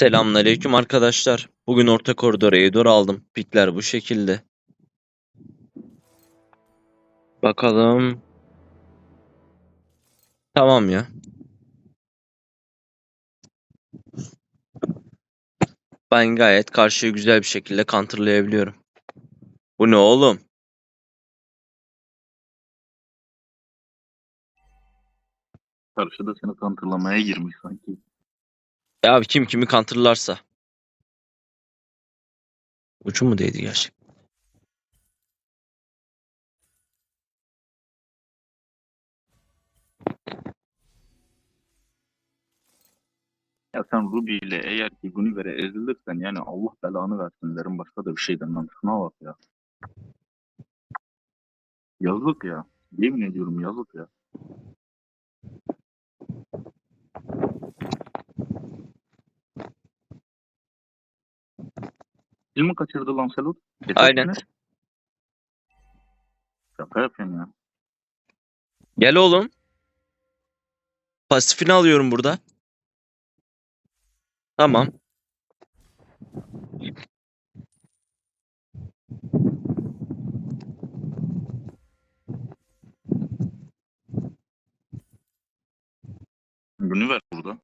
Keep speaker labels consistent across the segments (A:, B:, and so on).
A: Selamünaleyküm arkadaşlar. Bugün orta koridora Eudor aldım. Pikler bu şekilde. Bakalım. Tamam ya. Ben gayet karşıyı güzel bir şekilde counterlayabiliyorum. Bu ne oğlum?
B: Karşıda seni kantırlamaya girmiş sanki.
A: Ya kim kimi counterlarsa. Ucu mu değdi gerçi?
B: Ya sen Ruby ile eğer ki Guniver'e ezilirsen yani Allah belanı versin derim başka da bir şey demem. Şuna bak ya. Yazık ya. Yemin ediyorum yazık ya. Siz mi kaçırdı Lancelot?
A: Aynen.
B: Şaka yapıyorsun ya.
A: Gel oğlum. Pasifini alıyorum burada. Tamam.
B: Guniver burada.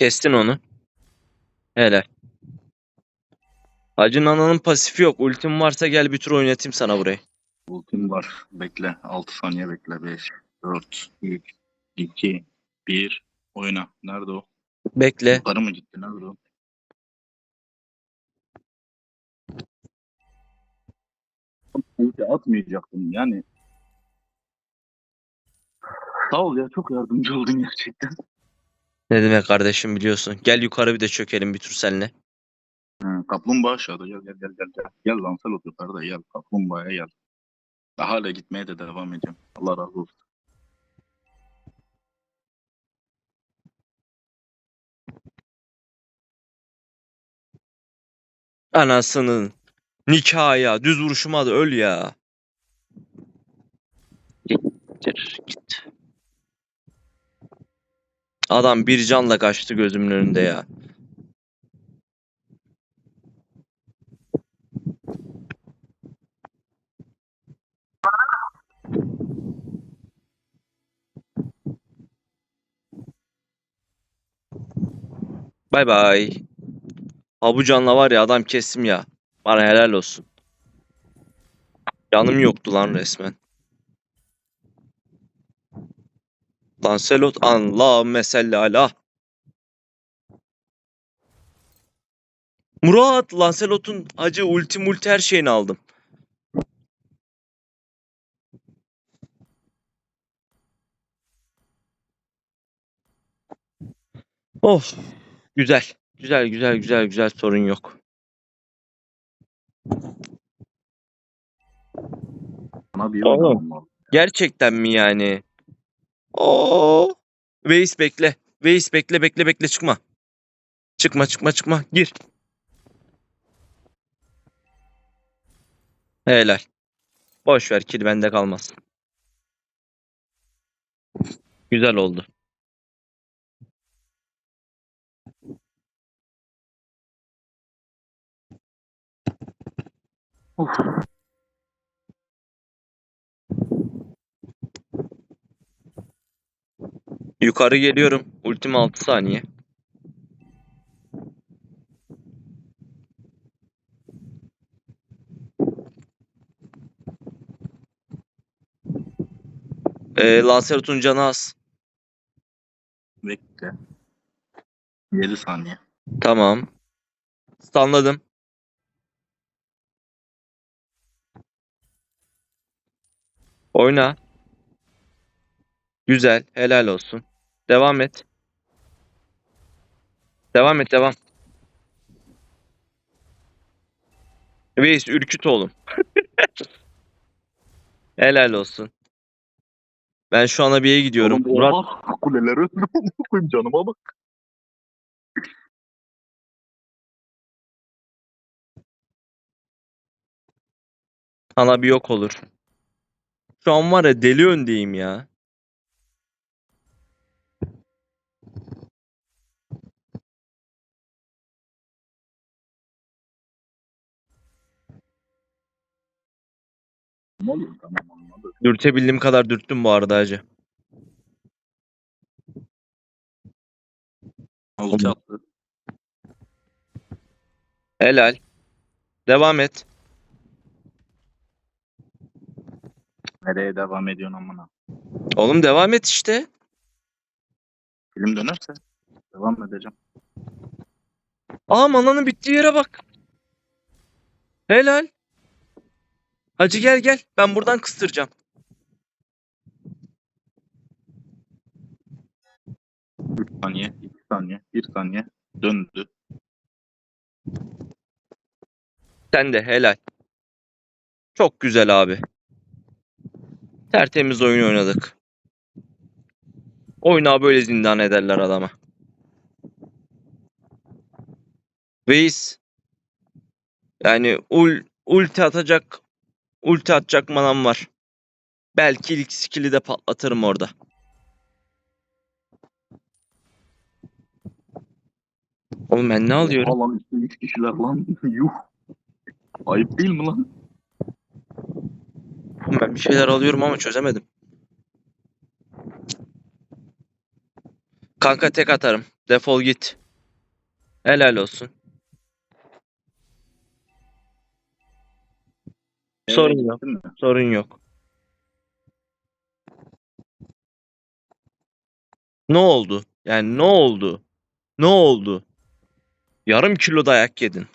A: Kestin onu. Helal. Hacı Nana'nın pasifi yok. Ultim varsa gel bir tur oynatayım sana burayı.
B: Ultim var. Bekle. 6 saniye bekle. 5, 4, 3, 2, 1. Oyna. Nerede o?
A: Bekle.
B: Yukarı mı gitti? Nerede o? Ulti atmayacaktım yani. Sağ ol ya çok yardımcı oldun gerçekten.
A: Ne demek kardeşim biliyorsun. Gel yukarı bir de çökelim bir tur seninle.
B: Hı, kaplumbağa aşağıda gel gel gel gel gel. Gel Lancelot yukarıda gel kaplumbağaya gel. Daha hala gitmeye de devam edeceğim. Allah razı olsun.
A: Anasının nikahı ya. Düz vuruşuma da öl ya. Gittir git. Adam bir canla kaçtı gözümün önünde ya. Bay bay. Ha bu canla var ya adam kestim ya. Bana helal olsun. Canım yoktu lan resmen. Lancelot Allah meselli ala. Murat Lancelot'un acı ulti multi her şeyini aldım. Of. Güzel. Güzel güzel güzel güzel sorun yok.
B: Bana bir
A: Oğlum. Gerçekten mi yani? Oo. Veys bekle. Veys bekle bekle bekle çıkma. Çıkma çıkma çıkma. Gir. Helal. Boş ver kill bende kalmaz. Güzel oldu.
B: Of.
A: Yukarı geliyorum. Ultim 6 saniye. Ee, Lancelot'un canı az.
B: Bekle. 7 saniye.
A: Tamam. Stunladım. Oyna. Güzel. Helal olsun. Devam et. Devam et devam. Veys ürküt oğlum. Helal olsun. Ben şu an abiye gidiyorum.
B: Oğlum,
A: Murat
B: oha, kuleler öldü. koyayım canıma bak.
A: sana bir yok olur. Şu an var ya deli öndeyim ya.
B: Tamam anladım.
A: Dürtebildiğim kadar dürttüm bu arada hacı.
B: Attı.
A: Helal. Devam et.
B: Nereye devam ediyorsun amına?
A: Oğlum devam et işte.
B: Film dönerse devam edeceğim.
A: Aa mananın bittiği yere bak. Helal. Hacı gel gel. Ben buradan kıstıracağım.
B: Üç saniye, iki saniye, bir saniye. Döndü.
A: Sen de helal. Çok güzel abi. Tertemiz oyun oynadık. Oyuna böyle zindan ederler adama. Veys yani ul, ulti atacak ulti atacak manam var. Belki ilk skill'i de patlatırım orada. Oğlum ben ne alıyorum?
B: Alan üç kişiler lan. Yuh. Ayıp değil mi lan?
A: Ben bir şeyler alıyorum ama çözemedim. Kanka tek atarım. Defol git. Helal olsun. Sorun yok.
B: mi?
A: Sorun yok. Ne oldu? Yani ne oldu? Ne oldu? Yarım kilo dayak yedin.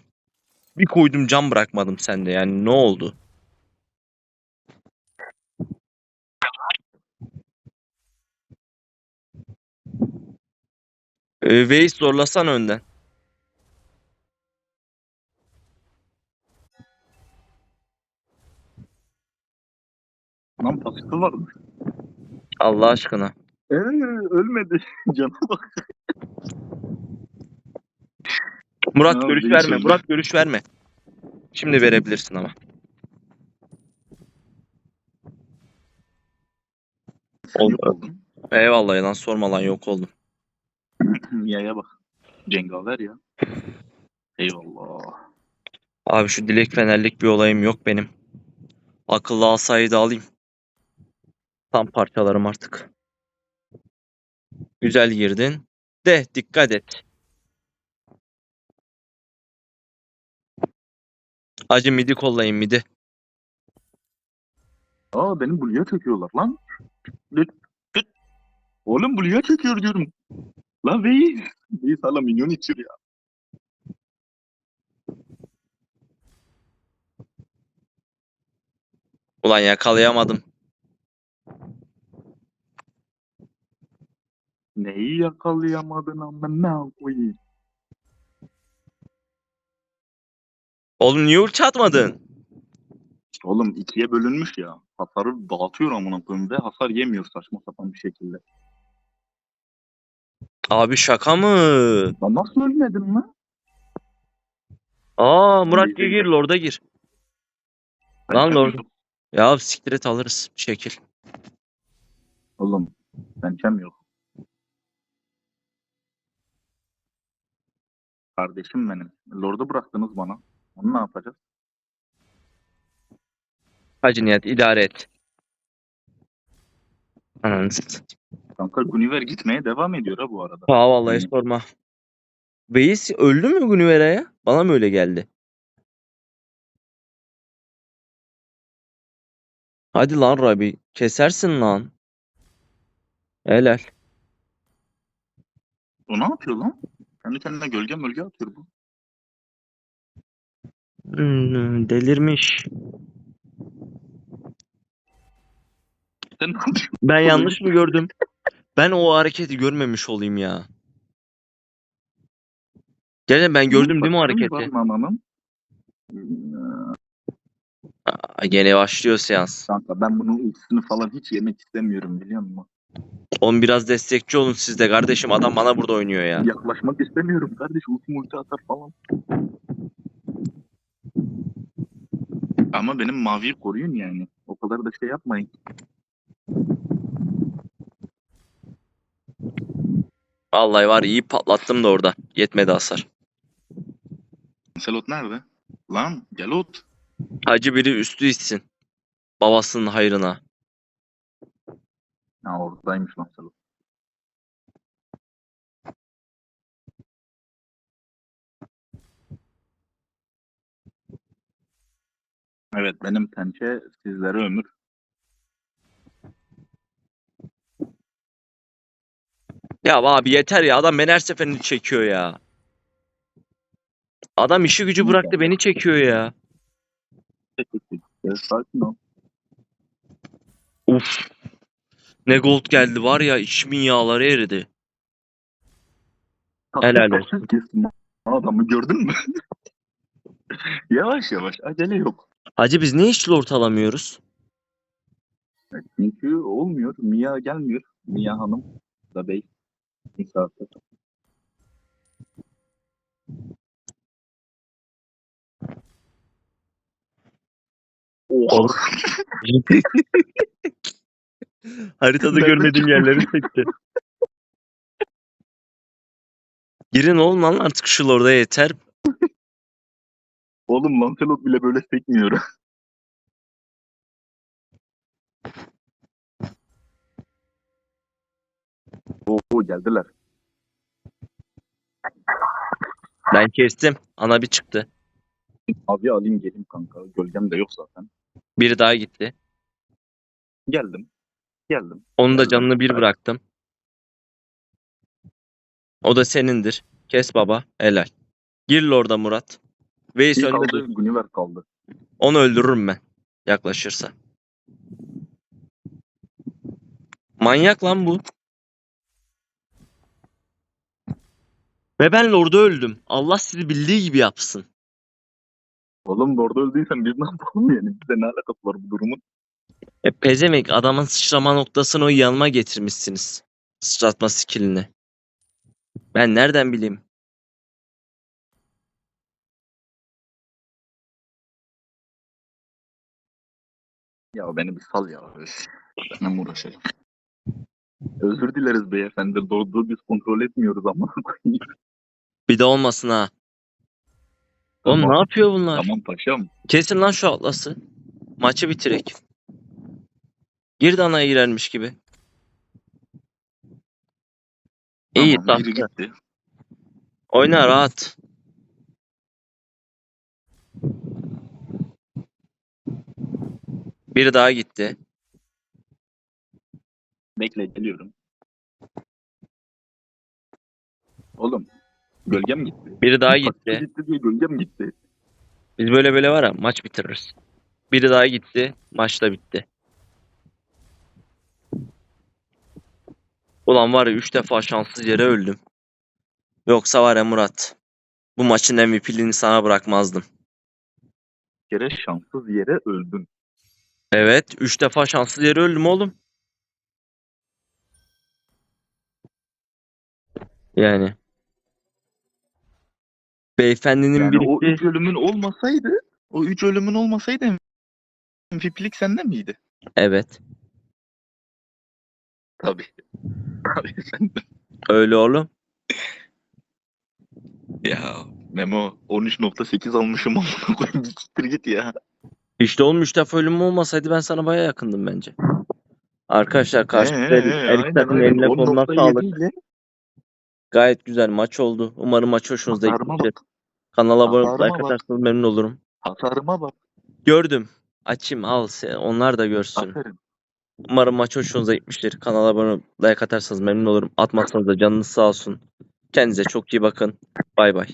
A: Bir koydum cam bırakmadım sende. Yani ne oldu? Ee, Veys zorlasan önden.
B: Lan pasifi varmış.
A: Allah aşkına.
B: Eee ölmedi. Cana bak.
A: Murat
B: Ya,
A: görüş verme.
B: öldü.
A: Murat görüş verme. Şimdi verebilirsin ama. Oldu.
B: yok oldun.
A: Eyvallah lan sorma lan yok oldum.
B: Yaya bak. Cengaver ya. Eyvallah.
A: Abi şu dilek fenerlik bir olayım yok benim. Akıllı asayı da alayım. Tam parçalarım artık. Güzel girdin. De dikkat et. Acı midi kollayın midi.
B: Aa benim Blue'ya çekiyorlar lan. Lüt, lüt. Oğlum Blue'ya çekiyor diyorum. Lan Veys. Veys hala minyon içiyor ya.
A: Ulan yakalayamadım.
B: Neyi yakalayamadın amına koyayım.
A: Oğlum niye ulti atmadın?
B: Oğlum ikiye bölünmüş ya. Hasarı dağıtıyor amına koyayım ve hasar yemiyor saçma sapan bir şekilde.
A: Abi şaka mı?
B: Lan nasıl ölmedin lan?
A: Aa Murat gir gir Lord'a gir. Lan Lord. Ya siktir et alırız bir şekil.
B: Oğlum pençem yok. Kardeşim benim. Lord'u bıraktınız bana. Onu ne yapacağız?
A: Hacı Nihat idare et. Ananı satayım.
B: Kanka Guniver gitmeye devam ediyor ha bu arada.
A: Ha vallahi
B: Hmm.
A: sorma. Veys öldü mü Gunevera'ya? Bana mı öyle geldi? Hadi lan Rabi. Kesersin lan. Helal.
B: O ne yapıyor lan? Kendi kendine gölge mölge atıyor bu.
A: Hmm, delirmiş.
B: Sen ne yapıyorsun?
A: Ben yanlış mı gördüm? Ben o hareketi görmemiş olayım ya. Gerçekten ben gördüm değil mi o hareketi?
B: ananın.
A: Aa, gene başlıyor seans.
B: Kanka ben bunun ultisini falan hiç yemek istemiyorum biliyor musun?
A: Oğlum biraz destekçi olun siz de kardeşim. Adam bana burada oynuyor ya.
B: Yaklaşmak istemiyorum kardeş. Ultim ulti atar falan. Ama benim maviyi koruyun yani. O kadar da şey yapmayın.
A: Vallahi var iyi patlattım da orada. Yetmedi hasar.
B: Selot nerede? Lan Gelot.
A: Hacı biri üstü içsin. Babasının hayrına.
B: Ha oradaymış Lancelot. Evet benim pençe sizlere ömür.
A: Ya abi yeter ya adam beni her seferinde çekiyor ya. Adam işi gücü bıraktı beni çekiyor ya.
B: Evet, sakin ol.
A: Uf. Ne gold geldi var ya içimin yağları eridi. Helal olsun.
B: Adamı gördün mü? yavaş yavaş acele yok.
A: Hacı biz ne hiç lord alamıyoruz?
B: Çünkü olmuyor. Mia gelmiyor. Mia Hanım da bey. Misafir.
A: Oğlum. Haritada
B: Nereden
A: görmediğim yerleri çekti. Girin oğlum lan artık şu lorda yeter.
B: Oğlum Lancelot bile böyle sekmiyor. Oo geldiler.
A: Ben kestim. Ana bir çıktı.
B: Abi alayım geleyim kanka. Gölgem de yok zaten.
A: Biri daha gitti.
B: Geldim. Geldim.
A: Onun da canını bir bıraktım. O da senindir. Kes baba. Helal. Gir lorda Murat. Veys
B: Bir
A: önde
B: kaldı.
A: dur.
B: Guniver kaldı.
A: Onu öldürürüm ben. Yaklaşırsa. Manyak lan bu. Ve ben lorda öldüm. Allah sizi bildiği gibi yapsın.
B: Oğlum orada öldüysen biz ne yapalım yani? Bize ne alakası var bu durumun?
A: E pezemek adamın sıçrama noktasını o yanıma getirmişsiniz. Sıçratma skillini. Ben nereden bileyim?
B: Ya beni bir sal ya. Öf. Ben uğraşacağım. Özür dileriz beyefendi. Doğduğu biz kontrol etmiyoruz ama.
A: Bir de olmasın ha. Oğlum
B: Tamam.
A: ne yapıyor bunlar?
B: tamam paşam.
A: Kesin lan şu atlası. Maçı bitirek. De anaya girermiş gibi. İyi
B: tamam, biri gitti.
A: Oyna rahat. Biri daha gitti.
B: Bekle geliyorum. Oğlum gölgem gitti.
A: Biri daha gitti.
B: gitti diye gölgem gitti.
A: Biz böyle böyle var ya maç bitiririz. Biri daha gitti. Maç da bitti. Ulan var ya 3 defa şanssız yere öldüm. Yoksa var ya Murat. Bu maçın MVP'liğini sana bırakmazdım.
B: Bir kere şanssız yere öldün.
A: Evet 3 defa şanssız yere öldüm oğlum. Yani. Beyefendinin
B: Yani o
A: birisi
B: üç ölümün olmasaydı, o üç ölümün olmasaydı MVP'lik sende miydi?
A: evet
B: Tabii.
A: Öyle oğlum.
B: Ya Memo 13.8 almışım amına koyayım siktir git ya.
A: İşte oğlum 3 defa ölüm olmasaydı ben sana baya yakındım bence. Arkadaşlar karşımızda
B: Ee,
A: Erik,
B: ee, aynen.
A: eline koluna
B: 10.7
A: sağlık. Gayet güzel maç oldu. Umarım maç hoşunuza gitmiştir. Kanala abone olup like atarsanız memnun olurum.
B: Hasarıma bak.
A: Gördüm. Açayım al sen- onlar da görsün.
B: Aferin.
A: Umarım maç hoşunuza gitmiştir. Kanala abone olup like atarsanız memnun olurum. Atmazsanız da canınız sağ olsun. Kendinize çok iyi bakın. Bay bay.